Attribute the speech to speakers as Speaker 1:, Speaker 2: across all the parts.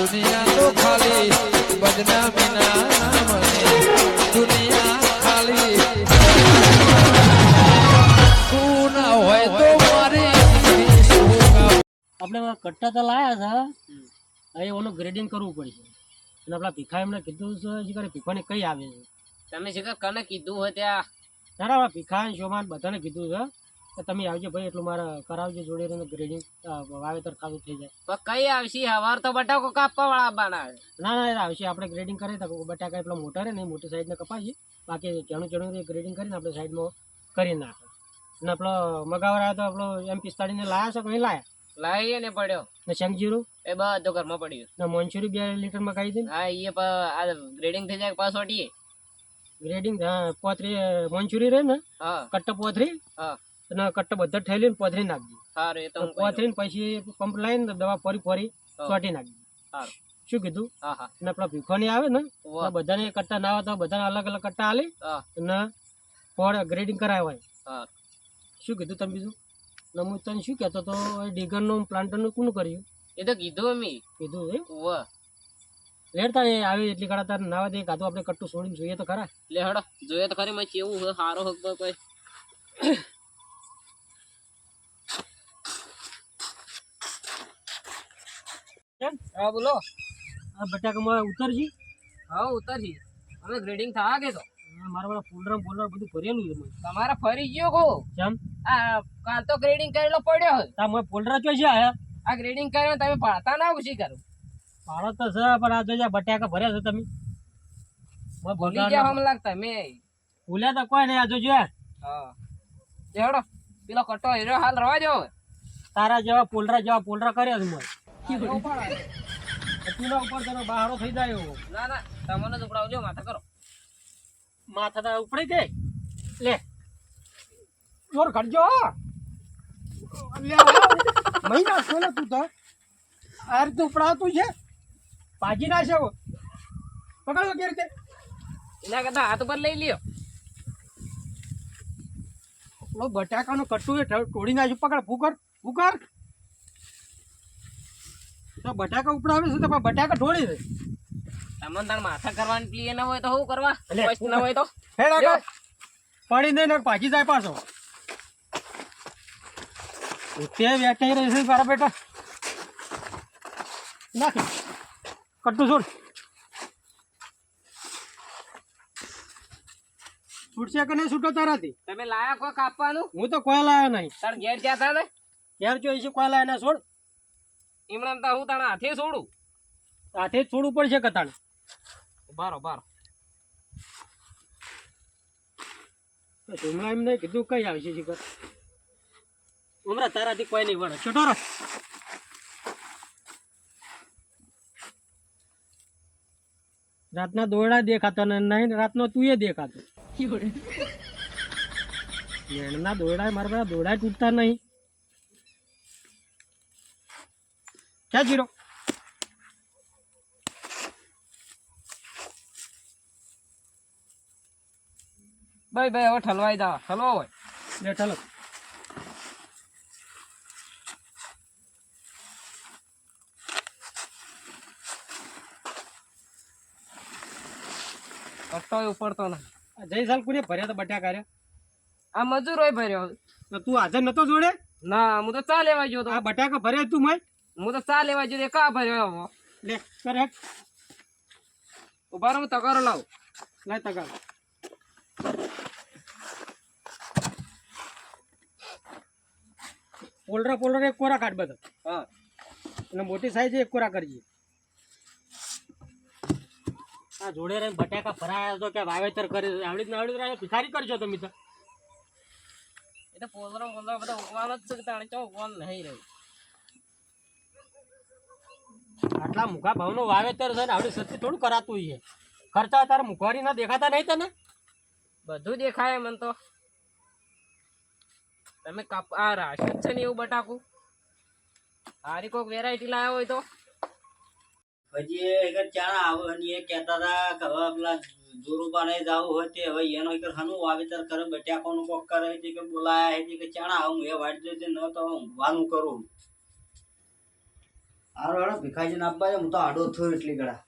Speaker 1: દુનિયા તો ખાલી બદનામી ના મને દુનિયા ખાલી તું ના હોય તો મારી
Speaker 2: આપણે કટ્ટા તો લાયા છે. ઓનું ગ્રેડિંગ કરવું પડશે. અને આપણા ભીખા એમને કીધું છે કરે ભીખાને કઈ આવે છે.
Speaker 3: તમે છે કને કીધું હોય ત્યાં
Speaker 2: તારા ભીખા શોમાન બધાને કીધું છે. કે તમે આવજો ભાઈ એટલું મારે કરાવજો જોડે રહીને ગ્રેડિંગ વાવેતર ખાતું થઈ જાય.
Speaker 3: પણ કઈ આવશે? હવાર તો બટાકો કાપવા વાળા બનાવે.
Speaker 2: ના ના આવશે. આપણે ગ્રેડિંગ કરી તો બટાકા એટલા મોટા રહે ને મોટી સાઈડને કપાવીએ બાકી ચણું ચણું ગ્રેડિંગ કરીને આપણે સાઈડમાં કરી નાખે અને આપણો મગાવર આવ્યો તો આપણો એમ પિસ્તાળીને લાયા છે નહીં લાયા?
Speaker 3: લાવીએ ને પડ્યો.
Speaker 2: ને શંકજીરું
Speaker 3: એ બધું ઘરમાં પડ્યું.
Speaker 2: ને મોંચુરી બે લીટરમાં ખાઈ દઈને
Speaker 3: હા એ આ ગ્રેડિંગ થઈ જાય પાછો હટીએ
Speaker 2: ગ્રેડિંગ હા પોતરી મોંચુરી રહે ને?
Speaker 3: હા.
Speaker 2: કટ્ટ પોતરી
Speaker 3: હા.
Speaker 2: અને કટ્ટ બધા ઠેલીને પોથરી નાખજો.
Speaker 3: સારું એ તો.
Speaker 2: પોથરીને પછી પંપ લાવીને દવા ફરી ફરી
Speaker 3: હા.
Speaker 2: ચોટી નાખી
Speaker 3: સારું
Speaker 2: શું કીધું?
Speaker 3: હા હા.
Speaker 2: અને પેલા ભીખોની આવે ને બધાને કટ્ટા ના આવે તો બધાને અલગ અલગ કટ્ટા આલી અને ફોર ગ્રેડિંગ કરાવાય
Speaker 3: હા
Speaker 2: શું કીધું તમે બીજું? ને હું તને શું કહેતો તો એ ડીગરનું પ્લાન્ટરનું કોનું કર્યું?
Speaker 3: એ તો કીધું અમે.
Speaker 2: કીધું એ
Speaker 3: વાહ.
Speaker 2: લેડતા ને આવી એટલી કડા તારે નાવા દે કાધું આપણે કટ્ટું છોડીને જોઈએ તો ખરા.
Speaker 3: લે હડો જોઈએ તો ખરી મેં કેવું હોય સારો હક કોઈ. હા બોલો.
Speaker 2: આ બટાકામાં ઉતરજી.
Speaker 3: હા ઉતરજી. અમે ગ્રેડિંગ થવા કે તો
Speaker 2: મારા વાળા ફોલ્ડર ફોલ્ડર બધું ભરેલું છે
Speaker 3: તમારે ફરી ગયો કો
Speaker 2: કેમ?
Speaker 3: આ કાલ તો ગ્રેડિંગ કરેલો પડ્યો હોય.
Speaker 2: તા મે ફોલ્ડર ચોઈ આયા?
Speaker 3: આ ગ્રેડિંગ કરે તમે પાડતા ના ઉછી કરું.
Speaker 2: પાડો તો છે પણ આ જોજા બટાકા ભર્યા છે તમે. મને
Speaker 3: ભૂલી ગયા હમ લાગતા મેં
Speaker 2: ભૂલ્યા તો કોઈ નહીં આ જોજો
Speaker 3: હા. લે પેલો કટો હીરો હાલ રવા જો
Speaker 2: તારા જેવા પોલરા જેવા પોલરા કર્યા છે મને
Speaker 3: હીરો
Speaker 2: ઉપર તને બહારો થઈ જાય એવો.
Speaker 3: ના ના તમને જ ઉપડાવજો માથા કરો.
Speaker 2: માથા તો ઉપડી લે. જોર ખડજો મહિના છો ને તું તો. આ રીતે ઉપડાવતું છે. ભાજી ના છે પકડો કે રીતે?
Speaker 3: એના કરતા હાથ ઉપર લઈ લ્યો.
Speaker 2: પેલો બટાકાનું કટ્ટું એ ઢ- તોડી નાખ્યું. પકડ ફૂકર ફૂકર તો બટાકા ઉપડાવે છે તો બટાકા ઢોળી દે
Speaker 3: તમને તાર માથા કરવાની પ્લીએ ના હોય તો શું કરવા? First ના હોય તો? લ્યો.
Speaker 2: આગળ. પડી નહીં ને પાછી જાય પાછો. તે વ્યાખ્યા રહી છે તારા બેટા? નાખ. કટ્ટું છોડ. છૂટશે કે નહીં છૂટો તારાથી?
Speaker 3: તમે લાયા કોઈ કાપવાનું?
Speaker 2: હું તો કોઈ લાયો નહીં.
Speaker 3: તાર ઘેર જ્યાં હતા ને
Speaker 2: યાર જો છે કોઈ લાયા ના છોડ?
Speaker 3: એમણે તાર હું તારા હાથે છોડું?
Speaker 2: હાથે જ છોડવું પડશે કતાણ
Speaker 3: બારો બારો
Speaker 2: હમણાં એમને કીધું કઈ આવશે શીખર? હમણાં તારાથી કોઈ નહીં વળે. છોટો રસ રાતના દોરડા દેખાતો ને નહીં રાતનો તું એ દેખાતો મેણના દોરડા મારા બધા દોરડા તૂટતા નહીં. ક્યાં જીરો?
Speaker 3: ભાઈ ભાઈ હવે ઠલવાઈ દા ઠલવો હોય
Speaker 2: લે ઠલો.
Speaker 3: કટ્ટો ઉપડતો ના
Speaker 2: જય સાલ કુને ભર્યા તો બટ્યા કર્યા
Speaker 3: આ મજૂરોય ભર્યો.
Speaker 2: તો તું હાજર નતો જોડે?
Speaker 3: ના હું તો ચા લેવા ગયો તો.
Speaker 2: આ બટાકા ભર્યા તું મય
Speaker 3: હું તો ચા લેવા ગયો તો કા ભર્યો હવે
Speaker 2: લે કર હેઠ
Speaker 3: ઊભા રહો હું તગારો લાવું
Speaker 2: લાય તગાર પોલરા પોલરા એક કોરા કાઢ બધા
Speaker 3: હા
Speaker 2: અને મોટી સાઈઝ એક કોરા કરજે આ જોડે રહીને બટાકા ભરાયા તો કે વાવેતર કરે છે આવડી ને આવડી ને ભિખારી કરજો તમે તો
Speaker 3: એ તો પોદરો પોદરો બધા ઉગવાનો જ છે કે તાણે ચો ઉગવાનું નહીં રહ્યું
Speaker 2: આટલા મૂકા ભાવનો વાવેતર છે ને આપણે સસ્તી થોડું કરાતું છે. ખર્ચા તારે મુખવારી ના દેખાતા નહીં તને?
Speaker 3: બધું દેખાય મને તો. તમે કાપ આ રાશન છે ને એવું બટાકું? સારી કોઈક વેરાયટી લાવ્યા હોય તો.
Speaker 4: પછી એક ચાણા આવે ને એ કહેતા હતા કે હવે પેલા જોરુબાને જવું હોય તે હવે એનો એક હનું વાવેતર કરે બટાકાનું કોક કરે તે કે બોલાયા છે કે ચાણા હું એ વાડી દે ન તો હું વાનું કરું. હારો હારો ભીખાજીને આપવા છે હું તો આડો થયો એટલી ગળા.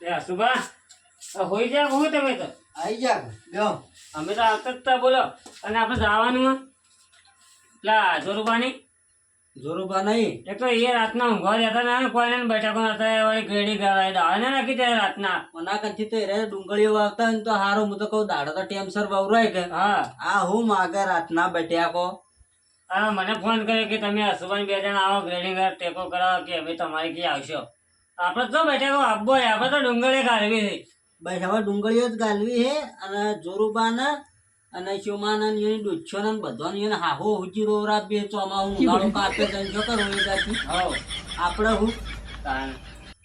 Speaker 5: એ સુભા હોઈ જાય હું તમે તો?
Speaker 4: આઈ જા લ્યો
Speaker 5: અમે તો આવતા જ બોલો. અને આપણે જવાનું? પેલા જોરુબાની
Speaker 4: જોરુબા નહીં
Speaker 5: એક તો એ રાતના ઊંઘવા રહેતા ને કોઈને બેઠકો એ વળી ગેડી ગવાય દાળ ને નાખી દે રાતના.
Speaker 4: મના કંથી તો એરે ડુંગળીઓ વાવતા ને તો હારો હું તો કહું દાડો તો ટેમસર વવરાય કે?
Speaker 5: હા.
Speaker 4: આ હું માગે રાતના બેઠ્યા કો?
Speaker 5: હા મને ફોન કર્યો કે તમે હસુભાઈ બે જણા આવો ગ્રેડિંગ ટેકો કરાવો કે અમે તમારી ક્યાં આવશો. આપણે તો બેઠકો આપવો હોય આપણે તો ડુંગળી કાઢવી છે.
Speaker 4: બસ હવે ડુંગળીઓ જ ગાલવી હે અને જોરુબાના અને શોમાના ને એની ડોચ્છોને ને બધાને એને રો હુજી રોવરાબી ચોમાહું ઉનાળો કાપે તને જો કરો એ જાતી
Speaker 5: હો
Speaker 4: આપણે હું?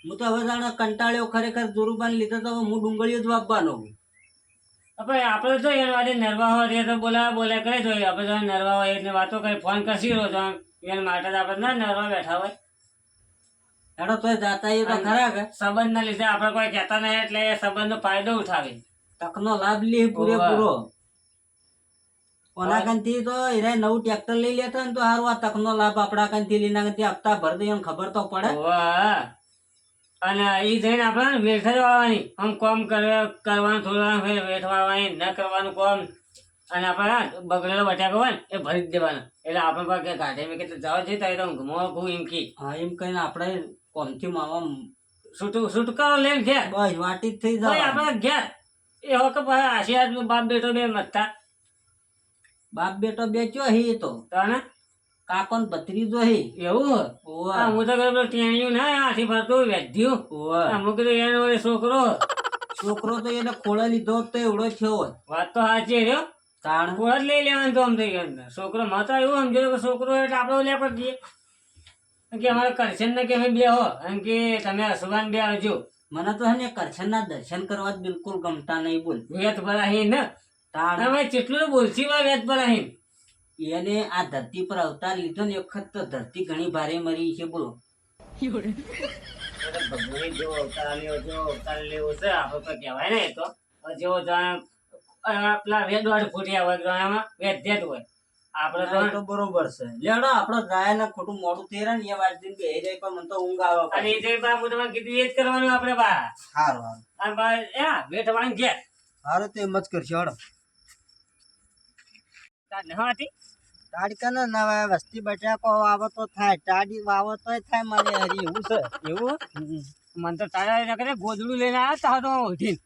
Speaker 4: હું તો હવે જાણે કંટાળ્યો ખરેખર જોરુબાને લીધો તો હું ડુંગળીઓ જ વાપવાનો હું.
Speaker 5: આપણે આપણે તો એના માટે નરવા હોય તો બોલાવા બોલ્યા કરે જોઈએ આપણે તો નરવા હોય એટલે વાતો કરી ફોન કરશી રહ્યો છો? એના માટે આપણે ના નરવા બેઠા હોય.
Speaker 4: હેડો તો જાતા એ તો ખરા કે?
Speaker 5: સંબંધના લીધે આપણે કોઈ કહેતા નહીં એટલે એ સંબંધનો ફાયદો ઉઠાવે.
Speaker 4: તકનો લાભ લે પૂરેપૂરો. ઓના કંથી તો એરે નવું ટ્રેક્ટર લઈ લેતા ને તો સારું આ તકનો લાભ આપણા કંથી લઈને કંથી હપ્તા ભર દે એમ ખબર તો પડે.
Speaker 5: અને એ જઈને આપણે વેઠ વાળવાની આમ કોમ કરવાનું થોડું વેઠ વાળવાની ન કરવાનું કોમ. અને આપણે હા, બગડેલો બટાકો હોય એ ભરી જ દેવાનો. એટલે આપણે પણ કે કાઢે મેં કીધું જવા જતા તો ઘુમો ઘું એમ કી.
Speaker 4: હા એમ કહીને આપણે કોમથી માવા
Speaker 5: છૂટું છુટકારો લઈને ઘેર.
Speaker 4: બસ વાટી થઈ જાય
Speaker 5: આપણે ઘેર. એ હો કે આશીર્વાદ બાપ બેટો બે મતતા
Speaker 4: બાપ બેટો બેચ્યો હે એ તો?
Speaker 5: તને
Speaker 4: કાકો ને ભત્રીજો હે
Speaker 5: એવું?
Speaker 4: ઓવે
Speaker 5: હા, તો કઈ ટેણ્યું ના આથી ફરતો વેધ્યું.
Speaker 4: ઓવે
Speaker 5: અમુક તો એનો છોકરો
Speaker 4: છોકરો તો એને ખોળે લીધો તો એવડો થયો
Speaker 5: વાત તો સાચી રહ્યો
Speaker 4: તાણ?
Speaker 5: જ લઈ લેવાનું તો આમ થઈ ગયું છોકરો માતા એવું સમજો કે છોકરો એટલે આપણે લે પર દઈએ કે અમારે કરશન ને કે અમે બે હો એમ કે તમે અસુભાન બે આવજો.
Speaker 4: મને તો હે ને કરશનના દર્શન કરવા જ બિલકુલ ગમતા નહીં બોલ.
Speaker 5: વેત ભરાહી ને
Speaker 4: તાણ?
Speaker 5: તમે જેટલું બોલશી વા વેત ભરાહી
Speaker 4: એને આ ધરતી પર અવતાર લીધો ને વખત તો ધરતી ઘણી ભારે મરી છે બોલો.
Speaker 5: ભગવાન જેવો અવતાર આલ્યો જેવો અવતાર લેવો છે આપણે તો કહેવાય ને એ તો. જેવો પેલા વેદ વાળી ફૂટ્યા હોય ગ્રહણમાં વેદ જેત હોય. આપણે તો
Speaker 4: ના, બરોબર છે. લેડો આપડે જાય ખોટું મોડું થઈ ને એ વાત દિન બે જાય પણ મને તો ઊંઘ આવે
Speaker 5: અને એ જે બાપુ તમે કીધું એ જ કરવાનું આપણે બા
Speaker 4: સારું સારું
Speaker 5: અને બા એ વેઠ વાળી ઘેર.
Speaker 4: સારું તો એમ જ કરશે હડો
Speaker 5: તાર
Speaker 4: તાડકા ને નવા વસ્તી બટાકો વાવો તો થાય તાડી વાવતો થાય મને હરી એવું છે.
Speaker 5: એવું? મને તો તારા એના કરે ગોદડું લઈને આવ્યા તારો ઓઢીન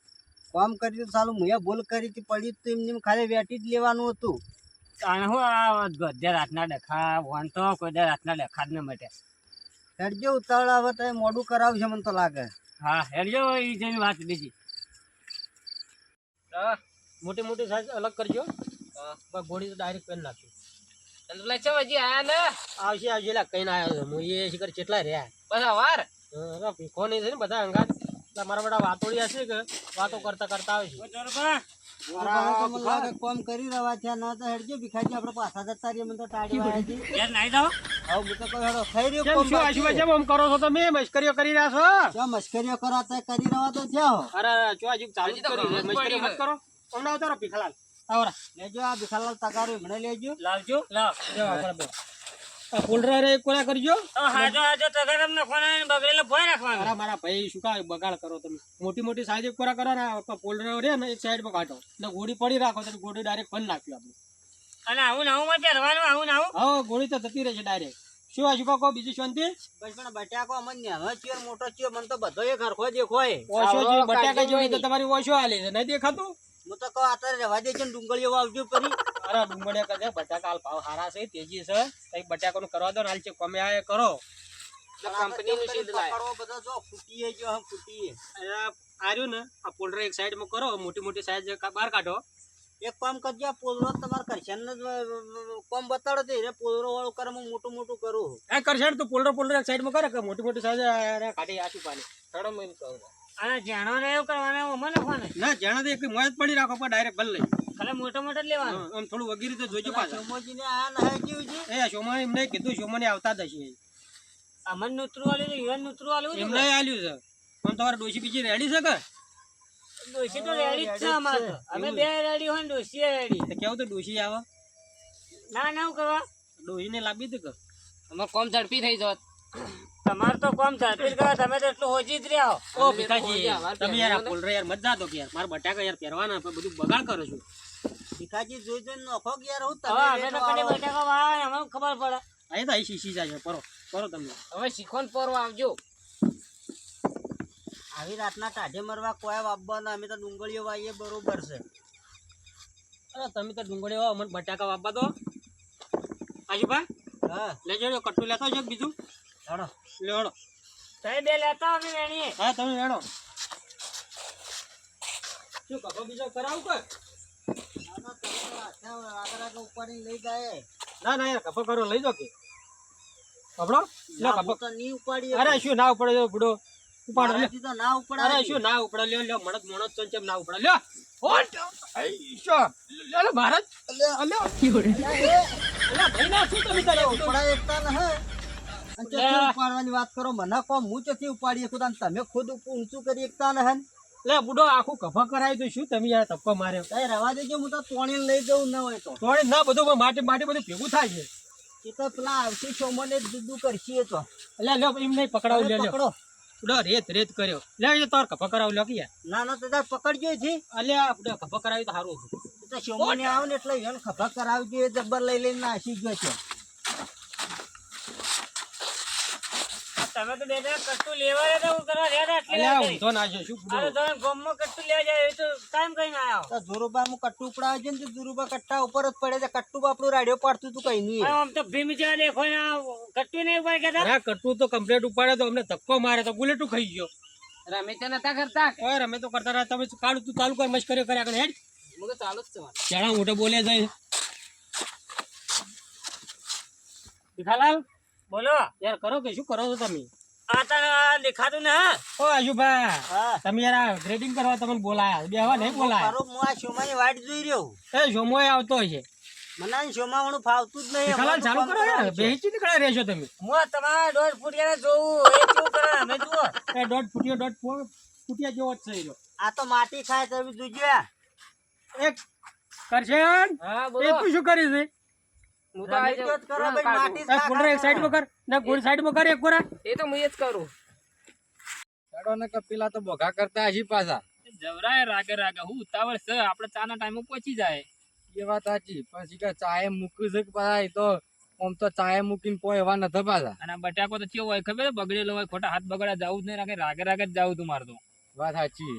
Speaker 4: કોમ કર્યું સાલું મુએ ભૂલ કરી હતી પડી તો એમને એમ ખાલી વેટી જ લેવાનું હતું.
Speaker 5: કારણ હું આ ગધ્યા રાતના ડખા વન તો કોઈ રાતના ડખા જ ન મટે.
Speaker 4: હેડજો ઉતાવળ આવે તો મોડું કરાવશે મને તો લાગે.
Speaker 5: હા હેડજો એ જેની વાત બીજી.
Speaker 2: હા
Speaker 5: મોટી મોટી સાઈઝ અલગ કરજો.
Speaker 2: ગોળી તો ડાયરેક્ટ પેન નાખ્યું
Speaker 5: અને હજી આયા ને?
Speaker 2: આવશે આવશે એટલે કઈ ના આવ્યો હું એ શિખર કેટલા રહ્યા.
Speaker 5: બસ વાર?
Speaker 2: ભીખો નહીં છે ને બધા અંગાત. એટલે મારા બધા વાતોડિયા છે કે વાતો કરતા કરતા આવશે
Speaker 4: મને લાગે કરી રહ્યા છે ના તો હેડજો ભીખાજી આપણે પાછા જતા રહીએ મને તો છે.
Speaker 5: યાર નાઈ દો
Speaker 2: છો મશ્કરીઓ કરી રહ્યા છો?
Speaker 4: ક્યાં મશ્કરીઓ કરો તો કરી રહ્યા તો થયા હો.
Speaker 2: અરે જો હજુ ચાલુ કરી મશ્કરીઓ મત કરો. હમણાં ભીખાલાલ. આવરા.
Speaker 4: લેજો આ ભીખાલાલ તગારો એમણે લેજો.
Speaker 5: લાવજો. લાવ.
Speaker 2: જો આપણે આ ફોલ્ડર રે કોના કરજો.
Speaker 5: હાજો હાજો તગર તમને ફોન આવીને બગડેલો ભોય રાખવાનો.
Speaker 2: અરે મારા ભાઈ શું કા બગાડ કરો તમે? મોટી મોટી સાઈઝ એક કોરા કરો ને ફોલ્ડર રે ને એક સાઈડમાં કાઢો. ને ગોળી પડી રાખો તો ગોળી ડાયરેક્ટ ફન નાખ્યું આપણે.
Speaker 5: અને આવું નવું માં પહેરવાનું આવું નવું
Speaker 2: હા ગોળી તો જતી રહેશે ડાયરેક્ટ શું આ શું કહો બીજી શાંતિ?
Speaker 4: બસ પણ બટાકો અમને હવે ચિયર મોટો ચિયર મને તો બધો એક હરખો દેખોય
Speaker 2: ઓશો બટાકા તો
Speaker 5: હોય
Speaker 2: તમારી ઓશો હાલે છે. નહીં દેખાતું?
Speaker 4: હું તો કહું અત્યારે રહેવા દે છે ડુંગળીઓ વાવજો પરી
Speaker 2: અરે ડુંગળીઓ કરજે બટાકા હાલ ભાવ સારા છે તેજી છે. કંઈક બટાકાનું કરવા દો ને હાલ છે કમે આ કરો.
Speaker 5: કંપનીનું સીધ લાય.
Speaker 4: બધો જો ફૂટીએ જો હમ ફૂટીએ.
Speaker 2: આ આર્યું ને આ પોલર એક સાઈડમાં કરો મોટી મોટી સાઈઝ બહાર કાઢો.
Speaker 4: એક કામ કરજો આ પોલરો તમારે કરશે ને કોમ બતાડો તે રે પોલરો વાળું કરે હું મોટું મોટું કરું.
Speaker 2: એ કરશે તું પોલરો પોલરો એક સાઈડમાં કરે કે મોટી મોટી સાઈઝ કાઢી આશું પાણી? થોડો મને કહું
Speaker 5: અને જાણો ને એવું કરવાનું
Speaker 2: ના જાણે તો એક મોજ પડી રાખો પણ ડાયરેક્ટ ભલે. લઈ
Speaker 5: ખાલી મોટો મોટો જ લેવાનો.
Speaker 2: આમ થોડું વગેરે તો જોજો પાછા.
Speaker 4: સોમોજીને આ ના જેવું છે?
Speaker 2: એ શોમાં એમને કીધું શોમાં આવતા જ હશે.
Speaker 5: અમન નુતરું આલ્યું છે યુવાન નુતરું આલ્યું
Speaker 2: એમને આલ્યું છે. પણ તમારે ડોશી બીજી રેડી છે કે?
Speaker 5: ડોશી તો રેડી જ છે અમારે અમે બે રેડી હોય ને ડોશી રેડી
Speaker 2: તો કેવું તો ડોશી આવે?
Speaker 5: ના ના એવું કરવા?
Speaker 2: ડોહીને લાવી દે કે?
Speaker 6: અમે કોમ ઝડપી થઈ જાત.
Speaker 5: તમારે તો કોમ ઝડપી કરો તમે તો એટલું હોજી જ રહ્યા
Speaker 2: ઓ ભીખાજી તમે યાર આ પોલરે યાર મત જાતો કે યાર. મારા બટાકા યાર પહેરવાના પણ બધું બગાડ કરો છું.
Speaker 4: ભીખાજી જોઈ જોઈને નોખો કે યાર હું
Speaker 5: હવે અમે તો કદી બટાકા વાય અમે ખબર પડે.
Speaker 2: અહીં તો અહીં શીશી જાય પરો પરો તમને
Speaker 6: હવે શીખોન પરો આવજો.
Speaker 4: આવી રાતના ટાઢે મરવા કોઈ વાપવાના અમે તો ડુંગળીઓ વાઈએ બરોબર છે.
Speaker 2: અરે તમે તો ડુંગળીઓ અમને મને બટાકા વાપવા દો. આજુભાઈ
Speaker 4: હા.
Speaker 2: લેજો કટ્ટુ લેતો છે બીજું?
Speaker 4: હેડો
Speaker 2: લેવડો
Speaker 5: તમે બે લેતા અમે વેણીએ.
Speaker 2: હા તમે લેડો શું કપો બીજો કરાવું કે
Speaker 4: આના તમે તો હાથે આગળ આગળ ઉપાડીને લઈ જાય
Speaker 2: ના ના યાર કપો કરો લઈ જાઓ કે. કપડો
Speaker 4: ના,
Speaker 2: કપો
Speaker 4: તો નહીં ઉપાડી
Speaker 2: અરે શું ના ઉપડે બુડો. ઉપાડો
Speaker 4: તો ના
Speaker 2: અરે શું ના ઉપડે લ્યો લ્યો મણત મણત તો ના ઉપડે લ્યો. લ્યો. ભાઈ ના શું તમે તારે
Speaker 4: ઉપડાય એકતા ન હે. ઉપાડવાની વાત કરો? મને કહો હું ચોથી ઉપાડી શકું તમે ખુદ ઊંચું કરી એકતા ન હે
Speaker 2: લે બુડો આખું કફા કરાવી તો શું તમે યાર તપ્પો માર્યો?
Speaker 4: કઈ રવા દેજો હું તો તોણીને લઈ જવું ન હોય તો.
Speaker 2: તોડે ના બધું માટી માટી બધું ભેગું થાય છે.
Speaker 4: એ તો પેલા આવશે છોમને જ દૂધું કરશે તો.
Speaker 2: લે લ્યો એમ નહીં પકડાવ
Speaker 4: હવે
Speaker 2: લ્યો લ્યો.
Speaker 4: પકડો.
Speaker 2: બુડો રેત રેત કર્યો. લે તાર કફા કરાવ લ્યો કે
Speaker 4: ના ના તો તાર પકડજો
Speaker 2: કફા કરાવી તો સારું.
Speaker 4: તો શોમને આવે ને એટલે એને ખભા કરાવજો એ જબ્બર લઈ લઈને નાસી ગયો છે.
Speaker 5: તમે તો બે જણા કટ્ટુ લેવા રહ્યા હું કરવા રહ્યા હતા એટલી
Speaker 2: અલ્યા
Speaker 5: વાર
Speaker 2: હું તો ના શું
Speaker 5: અરે તમે ગામમાં કટ્ટુ લેવા જાય એ તો કાયમ કઈ ના આવ્યો
Speaker 4: તો જોરુબા હું કટ્ટુ ઉપડાવે છે ને તો કટ્ટા ઉપર જ પડે છે. કટ્ટુ આપણું રાડિયો પાડતું તું કઈ નહીં
Speaker 5: આમ તો ભીમ જેવા દેખો ને કટ્ટુ નહીં
Speaker 2: તો કમ્પ્લેટ ઉપાડે તો અમને ધક્કો મારે તો બુલેટું ખાઈ ગયો.
Speaker 6: રમે તો નતા કરતા?
Speaker 2: ઓય રમે તો કરતા રહ્યા. તમે કાળું તું ચાલુ કર કર્યા કરે હેડ.
Speaker 6: તો ચાલુ જ છે મારે.
Speaker 2: મોટો બોલે જાય. ભીખાલાલ
Speaker 5: બોલો.
Speaker 2: યાર કરો કે શું કરો છો તમે?
Speaker 5: આ તને દેખાતું ને
Speaker 2: ઓ આજુભા
Speaker 4: હા.
Speaker 2: તમે યાર ગ્રેડિંગ કરવા તમને બોલાયા. બેવા નહીં બોલાયા.
Speaker 4: મારો હું આ શોમાની વાટ જોઈ રહ્યો
Speaker 2: એ જોમોય આવતો છે
Speaker 4: મને આ ફાવતું જ નહીં
Speaker 2: ભીખાલાલ ચાલુ કરો યાર. બેસી નીકળ્યા રહેશો તમે.
Speaker 5: હું તમારા દોઢ ફૂટ ગયા એ શું કરે? અમે જુઓ.
Speaker 2: એ દોઢ ફૂટ્યો દોઢ જેવો જ છે
Speaker 4: આ તો માટી ખાય તમે જોજો.
Speaker 2: એક કરશન?
Speaker 6: હા
Speaker 2: એ
Speaker 6: બોલો
Speaker 2: શું કરી છે
Speaker 6: હું તો આજે
Speaker 4: કરો ભાઈ, માટી જ
Speaker 2: એ ફૂલર એક કર ને ગોળ સાઈડમાં કર એક ગોરા
Speaker 6: એ તો હું જ કરું. હેડો ને કપિલા તો બોઘા કરતા હજી પાછા.
Speaker 7: જવરાય રાગે રાગે. હું ઉતાવળ છે આપણે ચાના ટાઈમે પહોંચી જાય.
Speaker 6: એ વાત સાચી પણ શીખર ચાય મૂકી છે પાછા તો આમ તો ચાય મૂકીને પોય એવા નથી પાછા.
Speaker 7: અને બટાકો તો કેવો હોય ખબર બગડેલો હોય ખોટા હાથ બગડ્યા જવું જ નહીં રાગે રાગે રાગે જ જવું તું મારે તો.
Speaker 6: વાત સાચી.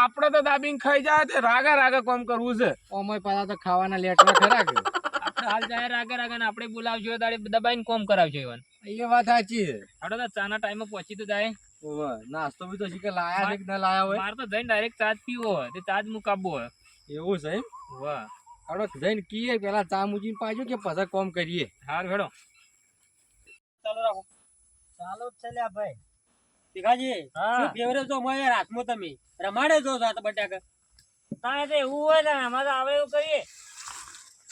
Speaker 8: આપડે તો દાબીને ખાઈ જાય તે રાગા રાગા કોમ કરવું છે.
Speaker 6: ઓમય પાછા તો ખાવાના લેટવા ખરા કે
Speaker 7: આપણે હાલ જાય રાગે રાગા ને આપણે બોલાવજો દાડે દબાઈને કોમ કરાવજો એવન
Speaker 6: એ વાત સાચી છે.
Speaker 7: આપણે તો ચાના ટાઈમે પહોંચી તો જાય.
Speaker 6: ઓવે, નાસ્તો બી તો શીખર લાયા છે કે ના લાયા હોય?
Speaker 7: મારે તો જઈને ડાયરેક્ટ ચાર્જ પીવો હોય. તે ચાર્જ મુકાબો હોય.
Speaker 6: એવું છે એમ?
Speaker 7: વાહ
Speaker 6: હાલો જઈને કીએ પેલા ચા મૂકીને પાછું કે પછી કોમ કરીએ?
Speaker 7: હાર ભેડો
Speaker 2: ચાલો રાખો.
Speaker 4: ચાલો જ છે લ્યા ભાઈ.
Speaker 2: ભીખાજી શું ફેવરે છો મોય યાર હાથમાં તમે? રમાડે જો છો તો બટાકા.
Speaker 5: તારે તો એવું હોય ને અમારે તો આવે એવું કરીએ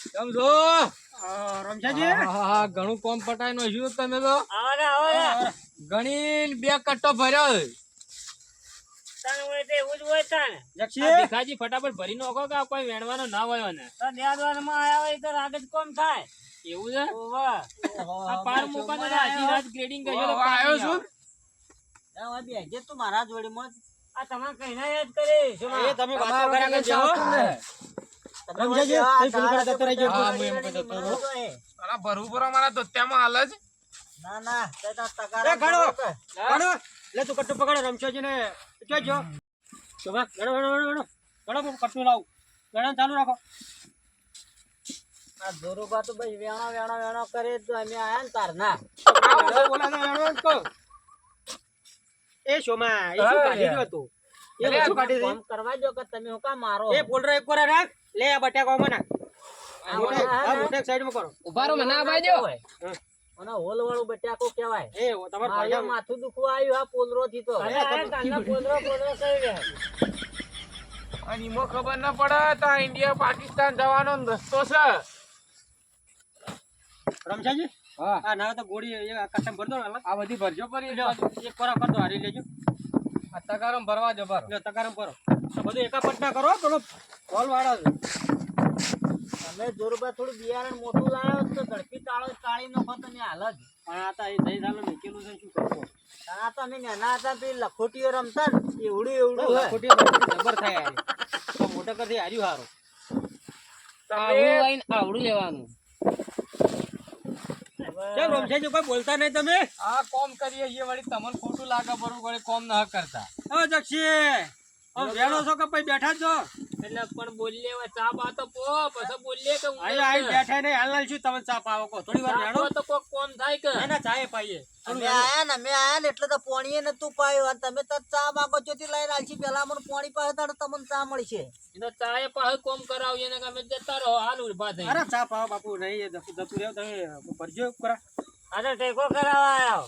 Speaker 6: સમજો
Speaker 2: રમશાજી?
Speaker 6: હા ઘણું કોમ પટાઈ નો શું તમે તો.
Speaker 5: આવે ને આવે ને.
Speaker 6: ગણી બે કટ્ટો ભર્યો
Speaker 5: તાને હોય તો એવું હોય તાને
Speaker 2: જક્ષી?
Speaker 7: ભીખાજી ફટાફટ ભરી નાખો કે આ કોઈ વેણવાનો ના હોય ને.
Speaker 5: તો દેદવારમાં આયા હોય તો રાગ જ કોમ થાય.
Speaker 7: એવું છે? પાર મૂકવાનો તો રાત ગ્રેડિંગ કર્યો
Speaker 8: આવ્યો છું.
Speaker 7: આવે.
Speaker 4: આ બેહજે તું મારા જોડેમાં જ.
Speaker 5: આ તમારે કહીને યાદ કરી
Speaker 2: એ તમે વાતો કર્યા કે જાઓ
Speaker 4: તમે
Speaker 2: રમજાજી,
Speaker 4: વળી આ
Speaker 2: એ પેલું જતો રહેજો.
Speaker 6: હા, હું એમ કહેતો
Speaker 4: તો
Speaker 8: અલા ભરવું પર અમારા હાલ જ
Speaker 4: ના ના તે તાર
Speaker 2: એ
Speaker 4: તગારા
Speaker 2: ઘણો.
Speaker 4: કરો કે.
Speaker 2: ગણો લે તું કટ્ટુ પકડો રમશાજી ને જોજો શોભા ગણો ગણો ગણો ગણો ગણો કટ્ટુ લાવ ગણો ચાલુ રાખો
Speaker 4: આ ધોરુબા તો ભાઈ વેણો વેણો વેણો કરે તો અમે આયા ને તાર ના
Speaker 2: બોલા કહો. એ શોમાં એ શું કાઢી ગયો તું? એ શું કાઢી
Speaker 4: કામ કરવા દો કે તમે હું કા મારો?
Speaker 2: એ પોલરો એક કોરા રાખ લે આ બટાકો માં નાખ.
Speaker 4: આ
Speaker 2: મોટે સાઈડમાં કરો.
Speaker 6: ઊભા રહો મને આ બાજુ
Speaker 4: અને હોલ વાળું બટાકો કહેવાય
Speaker 2: એ તમાર
Speaker 4: મારે માથું દુખવા આવ્યું આ પોલરો થી તો.
Speaker 5: અરે તાના પોલરો પોલરો કરી દે
Speaker 8: અને એમાં ખબર ના પડે તો ઇન્ડિયા પાકિસ્તાન જવાનો રસ્તો છે.
Speaker 2: રમશાજી
Speaker 6: હા.
Speaker 2: આ ના તો ગોળી એ આ કટ્ટા ભર દો ને
Speaker 6: આ બધી ભરજો પરી.
Speaker 2: એક કોરા કર હારી લેજો.
Speaker 6: આ તગારમ ભરવા જો ભરો.
Speaker 2: લ્યો ભરો. તો બધું એકા પટ્ટા કરો પેલો બોલ વાળો છે.
Speaker 4: મેં જોરબા થોડું બિયારણ મોટું લાવ્યો તો ઝડપી તાળો કાઢી નાખો તમે હાલ જ.
Speaker 2: પણ આ તો એ જઈ સાલ મેકેલું છે શું કરવો?
Speaker 4: આ તો અમે નાના હતા પેલી લખોટીઓ રમતા ને એવડું એવડું લખોટી
Speaker 2: ખોટી જબર થાય તો મોટા કરતી હાર્યું હારું.
Speaker 7: આવડું આવડું લેવાનું.
Speaker 2: કેમ રમશેજી કોઈ બોલતા નહીં તમે?
Speaker 6: આ કોમ કરીએ છીએ વળી. તમને ખોટું લાગે બરોબર કોમ ના કરતા.
Speaker 2: હવે જક્ષી આમ છો કે પછી બેઠા છો?
Speaker 7: એટલે પણ બોલીએ હવે ચા બા તો પો પછી બોલીએ કે હું
Speaker 2: આઈ આઈ બેઠા ને હાલ છું તમે ચા પાવો કો થોડી વાર વેણો.
Speaker 7: તો કોક કોમ થાય કે.
Speaker 2: ના ચાએ ચાય પાઈએ.
Speaker 4: અમે આયા ને અમે આયા ને એટલે તો પોણીએ ને તું પાયો. અને તમે તો ચા માગો છો તે લઈને આલશી પેલા મને પોણી પાસે તારે તમને ચા મળશે.
Speaker 7: એનો ચા એ પાસે કોમ કરાવીએ ને કે અમે જતા રહો હાલ ઊભા થઈ
Speaker 2: અરે ચા પાવો બાપુ નહીં એ જતું જતું રહ્યો તમે ભરજો કરા
Speaker 5: આ તો ટેકો કરાવવા આવ્યો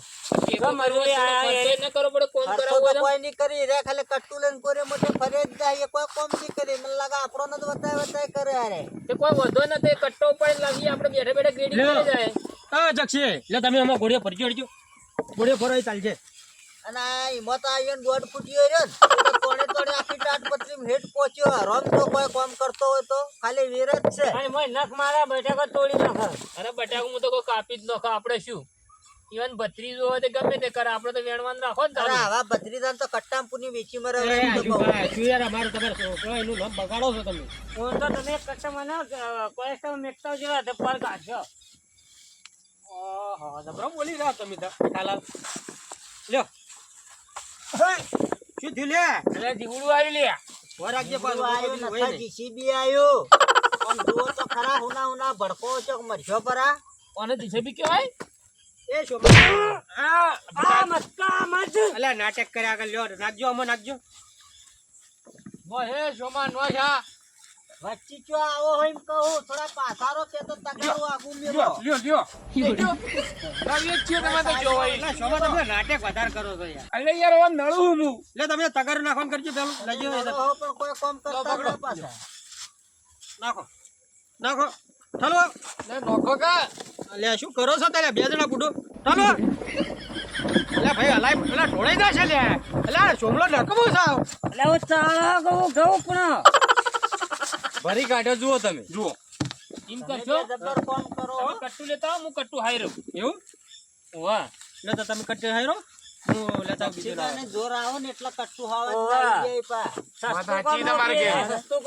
Speaker 7: કેવો
Speaker 5: મરવું
Speaker 7: મરવું ન કરો પડે કોમ
Speaker 4: ખર્ચો
Speaker 7: કરાવવો
Speaker 4: તો કોઈ નહીં કરી. રે ખાલી કટ્ટુ લેન કોરે મોટે ફરે જ જાય. કોઈ કોમ નહીં કરી. મને લાગે આપણો ને બતાય બતાય કરે અરે
Speaker 7: તે કોઈ વધો નથી. કટ્ટો ઉપર લાવીએ આપણે બેઠે બેઠે ગ્રેડિંગ કરી જાય.
Speaker 2: હા જક્ષી એટલે તમે અમાર ઘોડીઓ ભરજો હડજો ઘોડીએ ફરો ચાલશે
Speaker 4: અને આ હિંમત આવીને દોઢ ફૂટ્યો રહ્યો ને તોડે તોડે આખી તાટપત્રી હેઠ પહોંચ્યો. રમ તો કોઈ કોમ કરતો હોય તો ખાલી વીર જ છે.
Speaker 5: અને મોય નખ મારા બેઠકો તોડી નાખો.
Speaker 7: અરે બટાકું હું તો કોઈ કાપી જ નાખો આપણે શું? ઈવન ભત્રીજો હોય તે ગમે તે કરે આપણે તો વેણવાનું રાખો ને
Speaker 4: અરે આવા બદ્રીદાન તો કટ્ટામ પુની વેચી મરે
Speaker 2: શું યાર અમારે તમારે છોકરો એનું નામ બગાડો છો તમે.
Speaker 5: ફોન તો તમે કસ્ટમર કોલેસ્ટ્રોલ મેકતા જેવા તો પર કાઢશો.
Speaker 2: ઓહો જબરો બોલી રહ્યા તમે તો મીઠાલાલ લ્યો. શું થયું લે?
Speaker 7: એટલે જીવડું આવી લે.
Speaker 2: વો રાખજે પાછું,
Speaker 4: આવ્યો નથા. જીસીબી આવ્યો આમ જુઓ તો ખરા હુના હુના ભડકો ચોક મરશો પરા?
Speaker 7: અને દિશે બી કહેવાય?
Speaker 2: એ શોભા
Speaker 5: આ મસ્કા મત
Speaker 2: અલ્યા નાટક કર્યા આગળ લ્યો નાખજો આમાં નાખજો.
Speaker 6: નો હે શોમા નો શા
Speaker 4: વચ્ચે ચો આવો હોય એમ કહું થોડા પાસારો છે તો તગારું આગુ મેલો
Speaker 8: લ્યો લ્યો લ્યો. લાવીએ છીએ તમે તો.
Speaker 2: શોભા તમે નાટક વધારે કરો છો યાર.
Speaker 8: યાર નળું હું
Speaker 2: એટલે તમે તગાર નાખવાનું કરજો પેલું લઈ
Speaker 4: પણ કોઈ કોમ કરતા
Speaker 6: પકડો.
Speaker 4: પાછા
Speaker 2: નાખો. નાખો. ચાલો
Speaker 6: લે નોખો કા?
Speaker 2: અલ્યા શું કરો છો તારે? બે જણા બુડો ચાલો અલ્યા ભાઈ અલાય પેલા ઢોળાઈ જશે લે. અલ્યા સોમલો નકમો સાવ
Speaker 5: એટલે ઓ કહું કહું પણ
Speaker 6: ભરી કાઢો જુઓ તમે.
Speaker 8: જુઓ.
Speaker 7: એમ કરજો
Speaker 4: જબર કરો.
Speaker 7: કટ્ટુ લેતા હું કટ્ટુ હાઈ
Speaker 2: એવું?
Speaker 7: વાહ.
Speaker 2: લેતા તમે કટ્ટે હાયરો. હું લેતા બીજું.
Speaker 4: ને જોર આવો ને એટલા કટ્ટુ હાવે. પા.
Speaker 8: વાત તમારે કે
Speaker 5: સસ્તું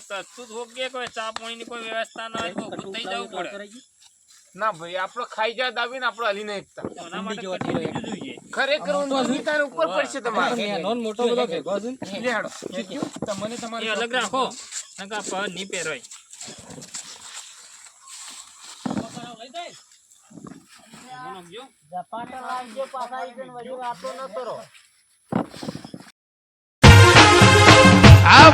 Speaker 7: સસ્તું હોગે કોઈ ચા પાણીની કોઈ વ્યવસ્થા ના હોય તો થઈ જવું પડે?
Speaker 8: ના ભાઈ આપણો ખાઈ જા દાવીને આપણે હલી નહીં ખરેખર હું વિતાર ઉપર પડશે તમારે.
Speaker 6: નોન મોટો બધો ભેગો છે.
Speaker 8: લેડો તમને તમારે
Speaker 7: અલગ રાખો. નકા પરની પહેરોય
Speaker 4: આ